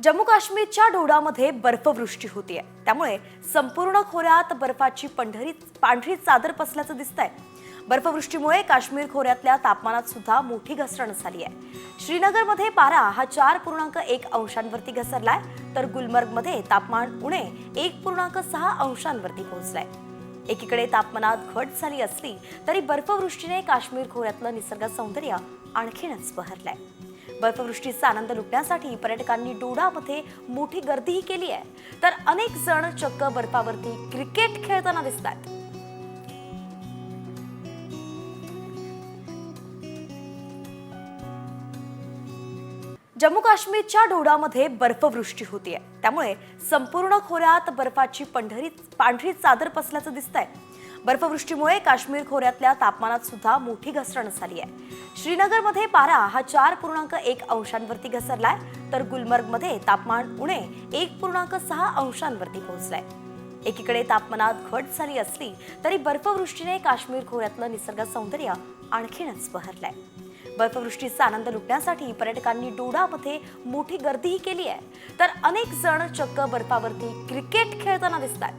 जम्मू काश्मीरच्या डोडामध्ये बर्फवृष्टी होतीये. त्यामुळे संपूर्ण खोऱ्यात बर्फाची पंढरी पांढरी चादर पसल्याचं दिसतंय. बर्फवृष्टीमुळे काश्मीर खोऱ्यातल्या तापमानात सुद्धा मोठी घसरण झाली आहे श्रीनगरमध्ये पारा हा चार पूर्णांक एक अंशांवरती घसरलाय तर गुलमर्गमध्ये तापमान उणे एक पूर्णांक सहा अंशांवरती पोहोचलाय. एकीकडे तापमानात घट झाली असली तरी बर्फवृष्टीने काश्मीर खोऱ्यातलं निसर्ग सौंदर्य आणखीनच बहरलंय. बर्फवृष्टीचा आनंद लुटण्यासाठी पर्यटकांनी डोडामध्ये मोठी गर्दीही केली आहे. तर अनेक जण चक्क बर्फावरती क्रिकेट खेळताना दिसतात जम्मू काश्मीरच्या डोडामध्ये बर्फवृष्टी होतीये. त्यामुळे संपूर्ण खोऱ्यात बर्फाची पंढरी पांढरी चादर पसल्याचं दिसतंय. बर्फवृष्टीमुळे काश्मीर खोऱ्यातल्या तापमानात सुद्धा मोठी घसरण झाली आहे श्रीनगरमध्ये पारा हा चार पूर्णांक एक अंशांवरती घसरलाय तर गुलमर्गमध्ये तापमान उणे एक पूर्णांक सहा अंशांवरती पोहोचलंय. एकीकडे तापमानात घट झाली असली तरी बर्फवृष्टीने काश्मीर खोऱ्यातलं निसर्ग सौंदर्य आणखीनच बहरलंय. बर्फवृष्टीचा आनंद लुटण्यासाठी पर्यटकांनी डोडामध्ये मोठी गर्दीही केली आहे. तर अनेक जण चक्क बर्फावरती क्रिकेट खेळताना दिसतात.